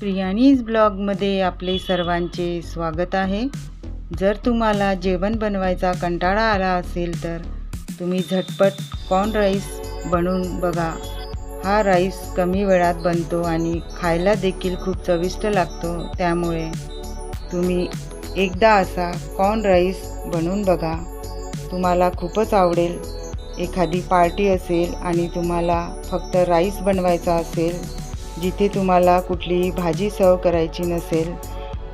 प्रियाणीज ब्लॉगमध्ये आपले सर्वांचे स्वागत आहे. जर तुम्हाला जेवण बनवायचा कंटाळा आला असेल तर तुम्ही झटपट कॉर्न राईस बनवून बघा. हा राईस कमी वेळात बनतो आणि खायला देखील खूप चविष्ट लागतो. त्यामुळे तुम्ही एकदा असा कॉर्न राईस बनवून बघा. तुम्हाला खूपच आवडेल. एखादी पार्टी असेल आणि तुम्हाला फक्त राईस बनवायचा असेल जिथे तुम्हाला कुठलीही भाजी सर्व करायची नसेल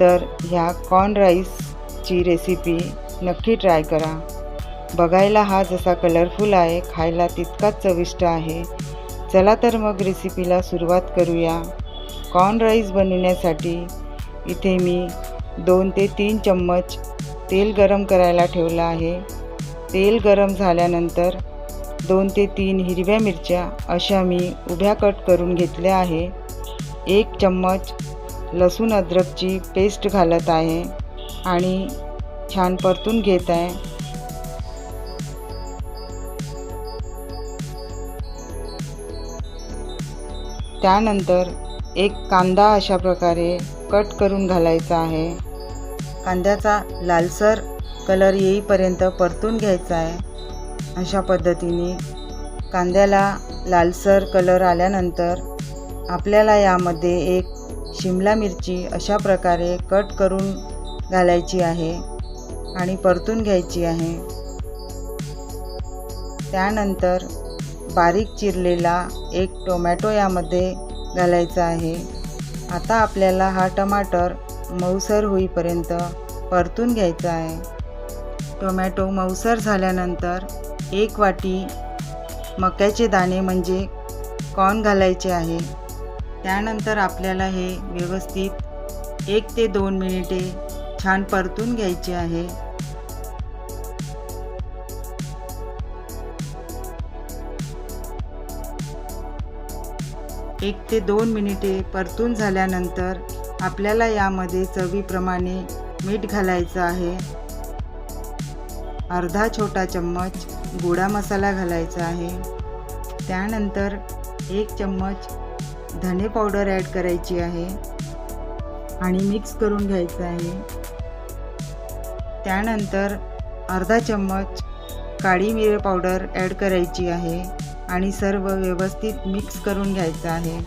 तर ह्या कॉर्न राईसची रेसिपी नक्की ट्राय करा. बघायला हा जसा कलरफुल आहे खायला तितकाच चविष्ट आहे. चला तर मग रेसिपीला सुरुवात करूया. कॉर्न राईस बनवण्यासाठी इथे मी दोन ते तीन चम्मच तेल गरम करायला ठेवलं आहे. तेल गरम झाल्यानंतर दोन ते तीन हिरव्या मिरच्या अशा मी उभ्या कट करून घेतल्या आहे. एक चम्मच लसूण अद्रकची पेस्ट घालत आहे आणि छान परतून घेत आहे. त्यानंतर एक कांदा अशा प्रकारे कट करून घालायचा आहे. कांद्याचा लालसर कलर येईपर्यंत परतून घ्यायचा आहे. अशा पद्धतीने कांद्याला लालसर कलर आल्यानंतर आपल्याला यामध्ये एक शिमला मिरची अशा प्रकारे कट करून घालायची आहे आणि परतून घ्यायची आहे. त्यानंतर बारीक चिरलेला एक टोमॅटो यामध्ये घालायचा आहे. आता आपल्याला हा टमाटर मऊसर होईपर्यंत परतून घ्यायचा आहे. टोमॅटो मऊसर झाल्यानंतर एक वाटी मक्याचे दाणे म्हणजे कॉर्न घालायचे आहे. त्यानंतर आपल्याला हे व्यवस्थित एक ते दोन मिनिटे छान परतून घ्यायचे आहे. एक ते दोन मिनिटे परतून झाल्यानंतर आपल्याला यामध्ये चवीप्रमाणे मीठ घालायचं आहे. अर्धा छोटा चम्मच गोडा मसाला घालायचा आहे. त्यानंतर एक चम्मच धने पावडर ॲड करायची आहे आणि मिक्स करून घ्यायचं आहे. त्यानंतर अर्धा चम्मच काळी मिरे पावडर ॲड करायची आहे आणि सर्व व्यवस्थित मिक्स करून घ्यायचं आहे.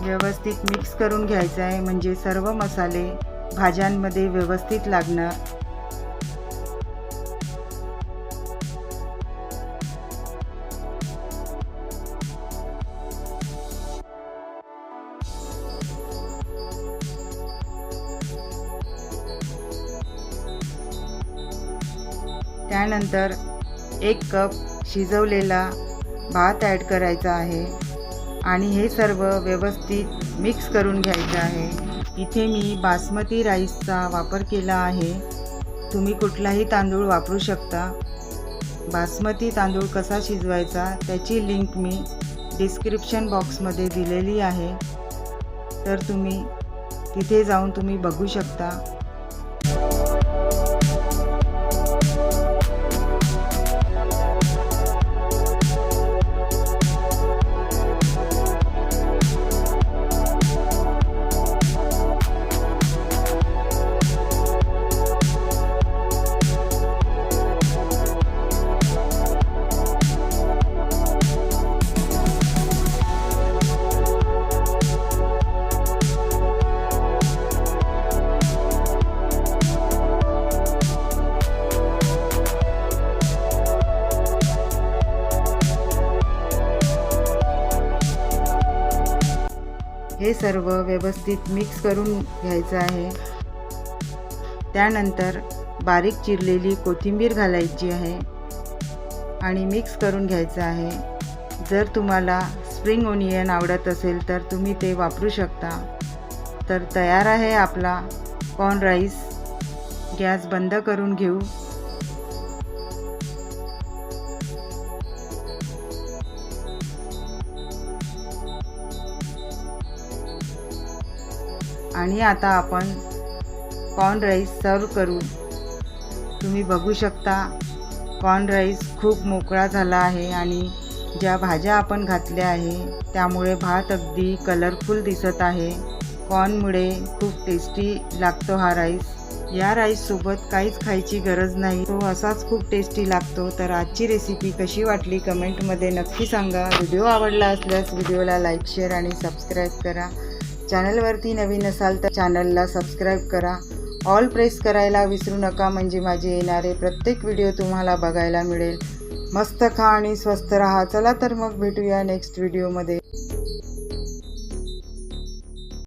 व्यवस्थित मिक्स करून घ्यायचं आहे म्हणजे सर्व मसाले भाज्यांमध्ये व्यवस्थित लागणार त्यानंतर एक कप शिजवलेला भात ॲड करायचा आहे. आणि हे सर्व व्यवस्थित मिक्स करून घ्यायचं आहे. इथे मी बासमती राईसचा वापर केला आहे. तुम्ही कुठलाही तांदूळ वापरू शकता. बासमती तांदूळ कसा शिजवायचा त्याची लिंक मी डिस्क्रिप्शन बॉक्समध्ये दिलेली आहे. तर तुम्ही तिथे जाऊन तुम्ही बघू शकता. हे सर्व व्यवस्थित मिक्स करून घ्यायचं आहे. त्यानंतर बारीक चिरलेली कोथिंबीर घालायची आहे आणि मिक्स करून घ्यायचं आहे. जर तुम्हाला स्प्रिंग ओनियन आवडत असेल तर तुम्ही ते वापरू शकता. तर तयार आहे आपला कॉर्न राईस गॅस बंद करून घेऊ. आणि आता आपण कॉर्न राईस सर्व करू. तुम्ही बघू शकता कॉर्न राईस खूप मोकळा झाला आहे आणि ज्या भाज्या आपण घातल्या आहे त्यामुळे भात अगदी कलरफुल दिसत आहे. कॉर्नमुळे खूप टेस्टी लागतो हा राईस या राईससोबत काहीच खायची गरज नाही. तो असाच खूप टेस्टी लागतो. तर आजची रेसिपी कशी वाटली कमेंटमध्ये नक्की सांगा. व्हिडिओ आवडला असल्यास व्हिडिओला लाईक शेअर आणि सबस्क्राईब करा. चॅनलवरती नवीन असाल तर चॅनलला सबस्क्राईब करा. ऑल प्रेस करायला विसरू नका म्हणजे माझे येणारे प्रत्येक व्हिडिओ तुम्हाला बघायला मिळेल. मस्त खा आणि स्वस्त राहा. चला तर मग भेटूया नेक्स्ट व्हिडिओमध्ये